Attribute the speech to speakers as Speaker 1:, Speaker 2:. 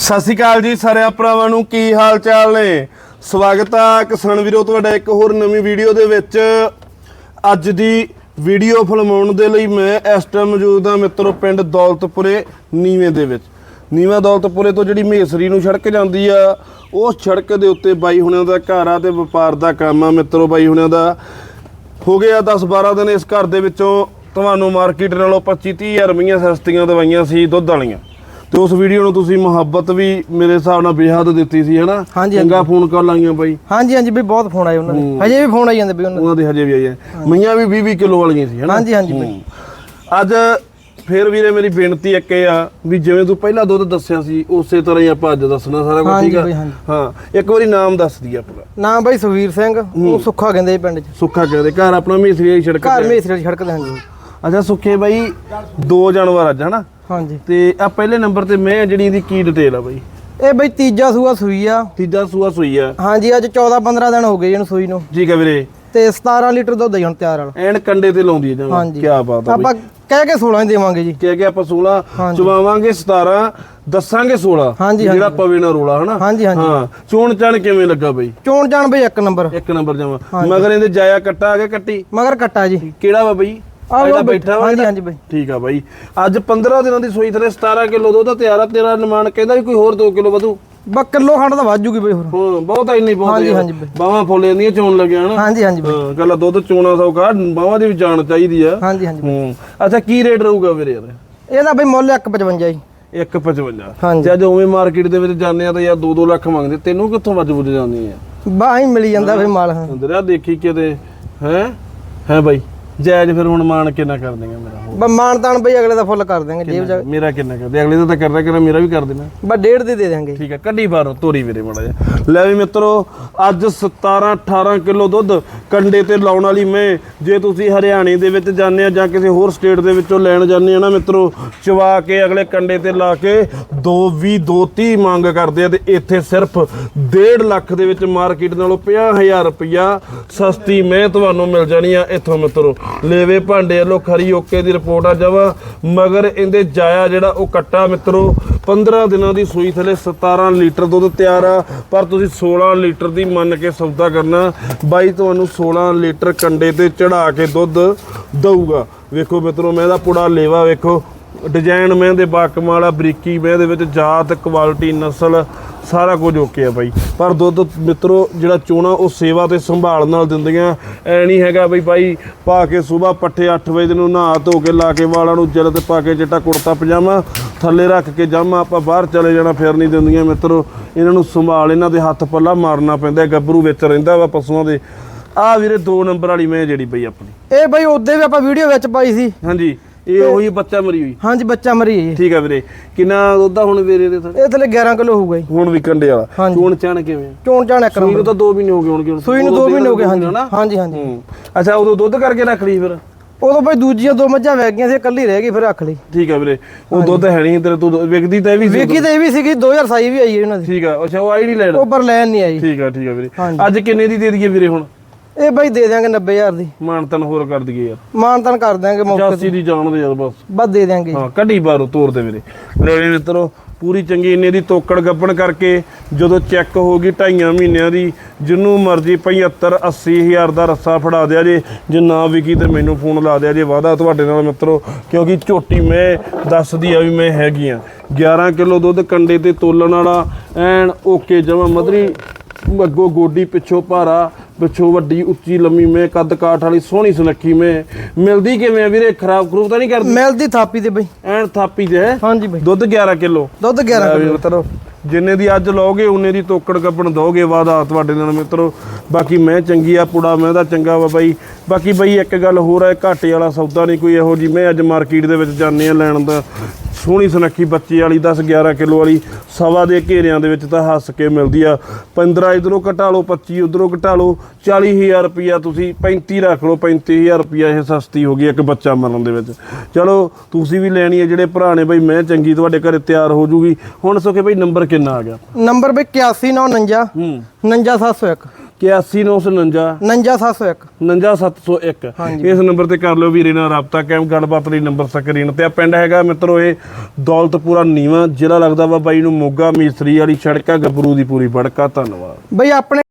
Speaker 1: ਸਤਿ ਸ਼੍ਰੀ ਅਕਾਲ ਜੀ ਸਾਰਿਆਂ ਭਰਾਵਾਂ ਨੂੰ, ਕੀ ਹਾਲ ਚਾਲ ਨੇ? ਸਵਾਗਤ ਆ ਕਿਸਾਨ ਵੀਰੋ, ਤੁਹਾਡਾ ਇੱਕ ਹੋਰ ਨਵੀਂ ਵੀਡੀਓ ਦੇ ਵਿੱਚ। ਅੱਜ ਦੀ ਵੀਡੀਓ ਫਿਲਮਾਉਣ ਦੇ ਲਈ ਮੈਂ ਇਸ ਟਾਈਮ ਮੌਜੂਦ ਹਾਂ ਮਿੱਤਰੋ ਪਿੰਡ ਦੌਲਤਪੁਰੇ, ਨੀਵੇਂ ਦੇ ਵਿੱਚ। ਨੀਵਾਂ ਦੌਲਤਪੁਰੇ ਤੋਂ ਜਿਹੜੀ ਮੇਸਰੀ ਨੂੰ ਸੜਕ ਜਾਂਦੀ ਆ ਉਸ ਸੜਕ ਦੇ ਉੱਤੇ ਬਾਈ ਹੁਣਿਆਂ ਦਾ ਘਰ ਆ ਤੇ ਵਪਾਰ ਦਾ ਕੰਮ ਆ ਮਿੱਤਰੋ ਬਾਈ ਹੁਣਿਆਂ ਦਾ। ਹੋ ਗਿਆ 10 12 ਦਿਨ ਇਸ ਘਰ ਦੇ ਵਿੱਚੋਂ, ਤੁਹਾਨੂੰ ਮਾਰਕੀਟ ਨਾਲੋਂ 25 30 ਹਜ਼ਾਰ ਰੁਪਈਆਂ ਸਸਤੀਆਂ ਦਵਾਈਆਂ ਸੀ, ਦੁੱਧ ਵਾਲੀਆਂ। ਤੇ ਉਸ ਵੀਡੀਓ ਨੂੰ ਤੁਸੀਂ ਮੁਹੱਬਤ ਵੀ ਮੇਰੇ ਹਿਸਾਬ ਨਾਲ ਬੇਹੱਦ ਦਿੱਤੀ ਸੀ ਹਨਾ? ਚੰਗਾ ਫੋਨ ਕਾਲ ਲਾਈਆਂ ਬਾਈ।
Speaker 2: ਹਾਂਜੀ ਹਾਂਜੀ ਬਈ ਬਹੁਤ ਫੋਨ ਆਏ ਉਹਨਾਂ ਦੇ। ਹਜੇ ਵੀ ਫੋਨ ਆਈ ਜਾਂਦੇ ਬਈ ਉਹਨਾਂ
Speaker 1: ਉਹਨਾਂ ਦੇ ਹਜੇ ਵੀ ਆਈਆਂ ਮਈਆਂ ਵੀ 20 20 ਕਿਲੋ ਵਾਲੀਆਂ ਸੀ ਹਨਾ?
Speaker 2: ਹਾਂਜੀ, ਹਾਂਜੀ ਬਾਈ।
Speaker 1: ਅੱਜ ਫੇਰ ਵੀਰੇ ਮੇਰੀ ਬੇਨਤੀ ਇੱਕ ਇਹ ਆ ਵੀ ਜਿਵੇਂ ਤੂੰ ਪਹਿਲਾਂ ਦੁੱਧ ਦੱਸਿਆ ਸੀ ਉਸੇ ਤਰ੍ਹਾਂ ਹੀ ਆਪਾਂ ਅੱਜ ਦੱਸਣਾ ਸਾਰਾ ਕੁਝ ਠੀਕ ਆ। ਹਾਂ ਇੱਕ ਵਾਰੀ ਨਾਮ ਦੱਸ ਦੀ ਆਪਣਾ।
Speaker 2: ਦੇ ਨਾਮ ਬਈ ਸੁਖਵੀਰ ਸਿੰਘ ਉਹ ਸੁੱਖਾ ਕਹਿੰਦੇ ਪਿੰਡ 'ਚ।
Speaker 1: ਸੁੱਖਾ ਕਹਿੰਦੇ ਘਰ ਆਪਣਾ ਮੇਸਰੀ ਵਾਲੀ ਸੜਕ
Speaker 2: ਘਰ
Speaker 1: ਤੇ
Speaker 2: ਮੇਸਰੇ ਦੀ ਸੜਕ ਤੇ ਹਾਂਜੀ।
Speaker 1: ਅੱਛਾ ਸੁੱਖੇ ਬਾਈ ਦੋ ਜਾਨਵਰ ਅੱਜ ਹਨਾ?
Speaker 2: ਹਾਂਜੀ।
Speaker 1: ਤੇ ਆ ਪਹਿਲੇ ਨੰਬਰ ਤੇ ਮੈਂ ਜਿਹੜੀ ਇਹਦੀ ਕੀ ਡਿਟੇਲ ਆ ਬਾਈ?
Speaker 2: ਇਹ ਬਈ ਤੀਜਾ ਸੂਆ ਸੂਈ ਆ।
Speaker 1: ਤੀਜਾ ਸੂਆ ਸੂਈ ਆ।
Speaker 2: ਹਾਂਜੀ ਅੱਜ 14 15 ਦਿਨ ਹੋ ਗਏ ਇਹਨੂੰ ਸੂਈ ਨੂੰ।
Speaker 1: ਠੀਕ ਆ ਵੀਰੇ।
Speaker 2: ਤੇ 17 ਲੀਟਰ ਦੁੱਧ ਹੀ ਹੁਣ ਤਿਆਰ ਵਾਲਾ।
Speaker 1: ਐਨ ਕੰਡੇ ਤੇ ਲਾਉਂਦੀ ਹੈ ਜਮਾਂ।
Speaker 2: ਹਾਂਜੀ।
Speaker 1: ਕੀ ਬਾਤ ਆ
Speaker 2: ਆਪਾਂ ਕਹਿ ਕੇ 16 ਹੀ ਦੇਵਾਂਗੇ ਜੀ।
Speaker 1: ਕਿ ਕਿ ਆਪਾਂ 16
Speaker 2: ਹਾਂਜੀ।
Speaker 1: ਚਵਾਵਾਂਗੇ 17 ਦੱਸਾਂਗੇ 16
Speaker 2: ਹਾਂਜੀ,
Speaker 1: ਜਿਹੜਾ। ਪਵੇ ਨਾ ਰੋਲਾ ਹਨਾ?
Speaker 2: ਹਾਂਜੀ, ਹਾਂਜੀ।
Speaker 1: ਹਾਂ ਚੋਣ ਚਣ ਕਿਵੇਂ ਲੱਗਾ ਬਈ?
Speaker 2: ਚੋਣ ਜਾਣ ਬਈ ਇੱਕ ਨੰਬਰ।
Speaker 1: ਇੱਕ ਨੰਬਰ ਜਾਵਾਂ ਮਗਰ ਇਹਦੇ ਜਾਇਆ ਕੱਟਾ ਆ ਗਿਆ ਕੱਟੀ?
Speaker 2: ਮਗਰ ਕੱਟਾ ਜੀ।
Speaker 1: ਕਿਹੜਾ ਵਾ ਬਈ?
Speaker 2: ਆਹ
Speaker 1: ਜਿਹੜਾ ਬੈਠਾ ਵਾ
Speaker 2: ਹਾਂਜੀ ਹਾਂਜੀ ਬਈ।
Speaker 1: ਠੀਕ ਆ ਬਾਈ। ਅੱਜ 15 ਦਿਨਾਂ ਦੀ ਸੂਈ ਥਲੇ 17 ਕਿਲੋ ਦੁੱਧ ਤਿਆਰ ਆ ਤੇਰਾ ਨਿਮਾਨ ਕਹਿੰਦਾ ਵੀ ਕੋਈ ਹੋਰ 2 ਕਿਲੋ ਵਧੂ।
Speaker 2: ਬਾ ਕਿਲੋ ਖੰਡ ਤਾਂ ਵੱਧ ਜੂਗੀ ਬਈ ਹੋਰ।
Speaker 1: ਹਾਂ ਬਹੁਤ ਇੰਨੀ ਬਹੁਤ
Speaker 2: ਹਾਂਜੀ। ਹਾਂਜੀ ਬਾਈ।
Speaker 1: ਬਾਹਾਂ ਫੁੱਲ ਜਾਂਦੀਆਂ ਚੋਣ ਲੱਗਿਆ ਹਨਾ।
Speaker 2: ਹਾਂਜੀ ਹਾਂਜੀ ਬਈ।
Speaker 1: ਹਾਂ ਗੱਲਾਂ ਦੁੱਧ ਚੋਣਾ ਸੌਖਾ ਬਾਹਾਂ ਦੀ ਵੀ ਜਾਣ ਚਾਹੀਦੀ ਆ।
Speaker 2: ਹਾਂਜੀ ਹਾਂਜੀ
Speaker 1: ਹੂੰ। ਅੱਛਾ ਕੀ ਰੇਟ ਰਹੂਗਾ ਵੀਰੇ ਯਾਰ?
Speaker 2: ਇਹਦਾ ਬਈ ਮੁੱਲ 155 ਜੀ।
Speaker 1: 155
Speaker 2: ਹਾਂਜੀ।
Speaker 1: ਤੇ ਅੱਜ ਉਵੇਂ ਮਾਰਕੀਟ ਦੇ ਵਿੱਚ ਜਾਂਦੇ ਆ ਤਾਂ ਯਾਰ 2-2 ਲੱਖ ਮੰਗਦੇ। ਤੈਨੂੰ ਕਿੱਥੋਂ ਵੱਜ ਬੁੱਝ ਜਾਂਦੀ ਆ?
Speaker 2: ਬਾ ਹੀ ਮਿਲੀ ਜਾਂਦਾ ਫੇ ਮਾਲ। ਹਾਂ
Speaker 1: ਦੇਖੀ ਕਿਤੇ। ਹੈ? ਹੈ ਬਾਈ? ਜਾਇਜ਼ ਫਿਰ ਹੁਣ ਮਾਨ ਕਿੰਨਾ ਕਰ ਦੇਗਾ ਮੇਰਾ ਹੋਰ?
Speaker 2: ਬਾ ਮਾਨ ਤਾਨ ਬਈ ਅਗਲੇ ਦਾ ਫੁੱਲ ਕਰ ਦਾਂਗੇ ਜੇਬ ਜਾ
Speaker 1: ਮੇਰਾ ਕਿੰਨਾ ਕਰਦੇ ਅਗਲੇ ਦਾ ਤਾਂ ਕਰਦਾ ਕਰਨਾ ਮੇਰਾ ਵੀ ਕਰ ਦੇਣਾ।
Speaker 2: ਬਾ ਡੇਢ ਦੇ ਦੇ ਦਾਂਗੇ
Speaker 1: ਠੀਕ ਹੈ ਕੱਢੀ ਬਾਹਰੋਂ ਤੋਰੀ ਵੀਰੇ ਮਾੜਾ ਜਿਹਾ। ਲੈ ਵੀ ਮਿੱਤਰੋ ਅੱਜ 17 18 ਕਿਲੋ ਦੁੱਧ। ਕੰਡੇ ਤੇ ਲਾਉਣ ਵਾਲੀ ਮੈਂ। ਜੇ ਤੁਸੀਂ ਹਰਿਆਣੇ ਦੇ ਵਿੱਚ ਜਾਂਦੇ ਆ ਜਾਂ ਕਿਸੇ ਹੋਰ ਸਟੇਟ ਦੇ ਵਿੱਚੋਂ ਲੈਣ ਜਾਂਦੇ ਆ ਨਾ ਮਿੱਤਰੋ, ਚਵਾ ਕੇ ਅਗਲੇ ਕੰਡੇ ਤੇ ਲਾ ਕੇ 220 230 ਮੰਗ ਕਰਦੇ ਆ ਤੇ ਇੱਥੇ ਸਿਰਫ 1.5 ਲੱਖ ਦੇ ਵਿੱਚ ਮਾਰਕੀਟ ਨਾਲੋਂ 50000 ਰੁਪਇਆ ਸਸਤੀ ਮੈਂ ਤੁਹਾਨੂੰ ਮਿਲ ਜਾਣੀ ਆ ਇੱਥੋਂ ਮਿੱਤਰੋ। ਲੇਵੇ ਭਾਂਡੇ ਵੱਲੋਂ ਖਰੀ ਓਕੇ ਦੀ ਰਿਪੋਰਟ ਆ ਜਾਵਾ, ਮਗਰ ਇਹਦੇ ਜਾਇਆ ਜਿਹੜਾ ਉਹ ਕੱਟਾ ਮਿੱਤਰੋ 15 ਦਿਨਾਂ ਦੀ ਸੂਈ ਥੱਲੇ 17 ਲੀਟਰ ਦੁੱਧ ਤਿਆਰ ਆ, ਪਰ ਤੁਸੀਂ 16 ਲੀਟਰ ਦੀ ਮੰਨ ਕੇ ਸੌਦਾ ਕਰਨਾ। ਬਾਈ, ਤੁਹਾਨੂੰ 16 ਲੀਟਰ ਕੰਡੇ ਤੇ ਚੜਾ ਕੇ ਦੁੱਧ ਦਊਗਾ। ਵੇਖੋ ਮਿੱਤਰੋ, ਮੈਂ ਇਹਦਾ ਪੁੜਾ ਲੇਵਾ ਵੇਖੋ। ਡਿਜ਼ਾਈਨ ਮੈਂ ਦੇ ਬਾਕਮਾਲ ਆ, ਬਰੀਕੀ ਮੈਂ ਦੇ ਵਿੱਚ ਜਾਤ, ਕੁਆਲਿਟੀ, ਨਸਲ, ਸਾਰਾ ਕੁਝ ਓਕੇ ਆ ਬਾਈ। ਪਰ ਦੁੱਧ ਮਿੱਤਰੋ, ਜਿਹੜਾ ਚੋਣਾ ਉਹ ਸੇਵਾ ਤੇ ਸੰਭਾਲ ਨਾਲ ਦਿੰਦੀਆਂ। ਐ ਨਹੀਂ ਹੈਗਾ ਬਈ ਬਾਈ, ਪਾ ਕੇ ਸਵੇਰ ਪੱਠੇ 8 ਵਜੇ ਨੂੰ ਨਹਾ ਧੋ ਕੇ ਲਾ ਕੇ ਵਾਲਾਂ ਨੂੰ ਜਲ ਤੇ ਪਾ ਕੇ ਚਿੱਟਾ ਕੁੜਤਾ, ਪਜਾਮਾ। ਥੱਲੇ ਰੱਖ ਕੇ ਜਾਮਾ ਆਪਾਂ ਬਾਹਰ ਚਲੇ ਜਾਣਾ ਫਿਰ ਨਹੀਂ ਦਿੰਦੀਆਂ ਮਿੱਤਰੋ। ਇਹਨਾਂ ਨੂੰ ਸੰਭਾਲ ਇਹਨਾਂ ਦੇ ਹੱਥ ਪੱਲਾ ਮਾਰਨਾ ਪੈਂਦਾ ਗੱਭਰੂ ਵਿੱਚ ਰਹਿੰਦਾ ਵਾ ਪਸ਼ੂਆਂ ਦੇ। ਆ ਵੀਰੇ 2 ਨੰਬਰ ਵਾਲੀ ਮੈਂ ਜਿਹੜੀ ਬਈ ਆਪਣੀ।
Speaker 2: ਇਹ ਬਈ ਉਹਦੇ ਵੀ ਆਪਾਂ ਵੀਡੀਓ ਵਿੱਚ ਪਾਈ ਸੀ।
Speaker 1: ਹਾਂਜੀ ਇਹ ਉਹੀ ਬੱਚਾ ਮਰੀ ਹੋਈ।
Speaker 2: ਹਾਂਜੀ ਬੱਚਾ ਮਰੀ ਹੈ।
Speaker 1: ਠੀਕ ਆ ਵੀਰੇ ਕਿੰਨਾ ਦੁੱਧ ਆ ਹੁਣ ਵੀਰੇ ਦੇ ਥੱਲੇ?
Speaker 2: ਇਹ ਥਲੇ 11 ਕਿਲੋ ਹੋਊਗਾ ਜੀ।
Speaker 1: ਹੁਣ ਵੀ ਕੰਡੇ ਵਾਲਾ। ਚੋਣ ਚਾਣ ਕਿਵੇਂ
Speaker 2: ਚੋਣ ਚਾਣ ਇੱਕ
Speaker 1: ਸੂਈ ਨੂੰ
Speaker 2: ਨੰਬਰ।
Speaker 1: ਤਾਂ 2 ਮਹੀਨੇ ਹੋ ਗਏ ਹੋਣਗੇ। ਹੁਣ
Speaker 2: ਸੂਈ ਨੂੰ
Speaker 1: ਉਦੋਂ
Speaker 2: 2 ਮਹੀਨੇ ਹੋ ਗਏ ਹਾਂਜੀ? ਹਾਂਜੀ ਹਾਂਜੀ।
Speaker 1: ਹੂੰ। ਅੱਛਾ ਉਦੋਂ ਦੁੱਧ ਕਰਕੇ ਰੱਖ ਲਈ ਫਿਰ?
Speaker 2: ਉਦੋਂ ਬਈ ਦੂਜੀਆਂ ਦੋ ਮੱਝਾਂ ਵਗ ਗਈਆਂ ਸੀ ਇਕੱਲੀ ਰਹਿ ਗਈ ਫਿਰ ਰੱਖ ਲਈ।
Speaker 1: ਠੀਕ ਆ ਵੀਰੇ ਉਹ ਦੁੱਧ ਹੈ ਨਹੀਂ ਤੇਰੇ ਤੂੰ ਵਿਕਦੀ ਤਾਂ ਇਹ ਵੀ ਸੀ
Speaker 2: ਵੇਖੀ ਤਾਂ ਇਹ ਵੀ ਸੀਗੀ 2027 ਵੀ ਆਈ ਇਹਨਾਂ ਦੀ।
Speaker 1: ਠੀਕ ਆ ਅੱਛਾ ਉਹ ਆਈ ਨਹੀਂ ਲੈਣ।
Speaker 2: ਉਹ ਪਰ ਲੈਣ ਨਹੀਂ ਆਈ।
Speaker 1: ਠੀਕ ਆ ਠੀਕ ਆ ਵੀਰੇ।
Speaker 2: ਹਾਂਜੀ।
Speaker 1: ਅੱਜ ਕਿੰਨੇ ਦੀ ਦੇ ਦਈਏ ਵੀਰੇ ਹੁਣ?
Speaker 2: ਇਹ ਬਈ ਦੇ ਦਿਆਂਗੇ 90000 ਦੀ।
Speaker 1: ਮਾਨਤਨ ਹੋਰ ਕਰ ਦਈਏ ਯਾਰ।
Speaker 2: ਮਾਨ ਤਾਨ ਕਰ ਦਿਆਂਗੇ ਮੌਕੇ
Speaker 1: 85 ਦੀ ਜਾਣ ਦੇ ਯਾਰ ਬਸ।
Speaker 2: ਬਸ ਦੇ ਦਿਆਂਗੇ।
Speaker 1: ਹਾਂ ਕੱਢੀ ਬਾਹਰੋਂ ਤੋਰ ਦੇ ਵੀਰੇ। ਲੈ ਵੀ ਮਿੱਤਰੋ ਪੂਰੀ ਚੰਗੀ ਇੰਨੇ ਦੀ ਤੋਕੜ ਗੱਬਣ ਕਰਕੇ ਜਦੋਂ ਚੈੱਕ ਹੋ ਗਈ ਢਾਈਆਂ ਮਹੀਨਿਆਂ ਦੀ, ਜਿੰਨੂੰ ਮਰਜ਼ੀ 75 80 ਹਜ਼ਾਰ ਦਾ ਰੱਸਾ ਫੜਾ ਦਿਆ ਜੇ ਜੇ ਨਾ ਵਿਕੀ ਤੇ ਮੈਨੂੰ ਫੋਨ ਲਾ ਦਿਆ ਜੇ ਵਾਦਾ ਤੁਹਾਡੇ ਨਾਲ ਮਿੱਤਰੋ, ਕਿਉਂਕਿ ਝੋਟੀ ਮੈਂ ਦੱਸਦੀ ਆ ਵੀ ਮੈਂ ਹੈਗੀ ਆ। 11 ਕਿਲੋ ਦੁੱਧ ਕੰਡੇ ਤੇ ਤੋਲਣ ਵਾਲਾ, ਐਨ ਓਕੇ ਜਮਾ ਮਧਰੀ ਅੱਗੋਂ ਗੋਡੀ ਪਿੱਛੋਂ ਭਾਰਾ ਪਿੱਛੋਂ ਵੱਡੀ ਉੱਚੀ ਲੰਮੀ ਮੈਂ ਕੱਦ ਕਾਠ ਵਾਲੀ ਸੋਹਣੀ ਸੁਨੱਖੀ ਮੈਂ। ਮਿਲਦੀ ਕਿਵੇਂ ਆ ਵੀਰੇ? ਖਰਾਬ ਖਰੂਬ ਤਾਂ ਨਹੀਂ ਕਰਦੀ?
Speaker 2: ਮਿਲਦੀ ਥਾਪੀ ਤੇ ਬਈ।
Speaker 1: ਐਨ ਥਾਪੀ ਦੇ
Speaker 2: ਹਾਂਜੀ ਬਈ।
Speaker 1: ਦੁੱਧ 11 ਕਿਲੋ।
Speaker 2: ਦੁੱਧ 11 ਕਿਲੋ।
Speaker 1: ਮਿੱਤਰੋ ਜਿੰਨੇ ਦੀ ਅੱਜ ਲਓਗੇ ਉਨੇ ਦੀ ਤੋਕੜ ਕੱਪਣ ਦੋਗੇ ਵਾਦਾ ਤੁਹਾਡੇ ਨਾਲ ਮਿੱਤਰੋ। ਬਾਕੀ ਮੈਂ ਚੰਗੀ ਆ ਪੁੜਾ ਮੈਂ ਦਾ ਚੰਗਾ ਵਾ ਬਾਈ। ਬਾਕੀ ਬਾਈ ਇੱਕ ਗੱਲ ਹੋਰ ਹੈ ਘਾਟੇ ਵਾਲਾ ਸੌਦਾ ਨਹੀਂ ਕੋਈ ਇਹੋ ਜੀ। ਮੈਂ ਅੱਜ ਮਾਰਕੀਟ ਦੇ ਵਿੱਚ ਜਾਂਦੇ ਆ ਲੈਣ ਦਾ। ਸੋਹਣੀ ਸੁਨੱਖੀ ਬੱਚੀ ਵਾਲੀ 10 11 ਕਿਲੋ ਵਾਲੀ ਸਵਾ ਦੇ ਘੇਰਿਆਂ ਦੇ ਵਿੱਚ ਤਾਂ ਹੱਸ ਕੇ ਮਿਲਦੀ ਆ। 15 ਇਧਰੋਂ ਘਟਾ ਲਓ 25 ਉਧਰੋਂ ਘਟਾ ਲਓ 40000 ਰੁਪਿਆ ਤੁਸੀਂ 35 ਰੱਖ ਲਓ 35000 ਰੁਪਿਆ ਇਹ ਸਸਤੀ ਹੋ ਗਈ ਇੱਕ ਬੱਚਾ ਮਰਨ ਦੇ ਵਿੱਚ। ਚਲੋ ਤੁਸੀਂ ਵੀ ਲੈਣੀ ਹੈ ਜਿਹੜੇ ਭਰਾ ਨੇ ਬਈ ਮੈਂ ਚੰਗੀ ਤੁਹਾਡੇ ਘਰੇ ਤਿਆਰ ਹੋ ਜੂਗੀ। ਹੁਣ ਸੁਖੇ ਬਈ ਨੰਬਰ ਕਿੰਨਾ ਆ ਗਿਆ?
Speaker 2: ਨੰਬਰ ਬਈ 8199
Speaker 1: ਹੂੰ।
Speaker 2: 59701
Speaker 1: 81949
Speaker 2: 59701
Speaker 1: 59701 ਇਸ ਨੰਬਰ ਤੇ ਕਰ ਲਿਓ ਵੀਰੇ ਨਾਲ ਰਾਬਤਾ ਕਾਇਮ ਗੱਲਬਾਤ ਲਈ ਨੰਬਰ ਸਕਰੀਨ ਤੇ ਆ ਪਿੰਡ ਹੈਗਾ ਮਿੱਤਰੋ ਇਹ ਦੌਲਤਪੁਰਾ ਨੀਵਾ ਜ਼ਿਲ੍ਹਾ ਲੱਗਦਾ ਵਾ ਬਾਈ ਨੂੰ ਮੋਗਾ ਮੀਸਰੀ ਵਾਲੀ ਸੜਕ ਗੱਭਰੂ ਦੀ ਪੂਰੀ ਬੜਕਾ ਧੰਨਵਾਦ।
Speaker 2: ਬਈ ਆਪਣੇ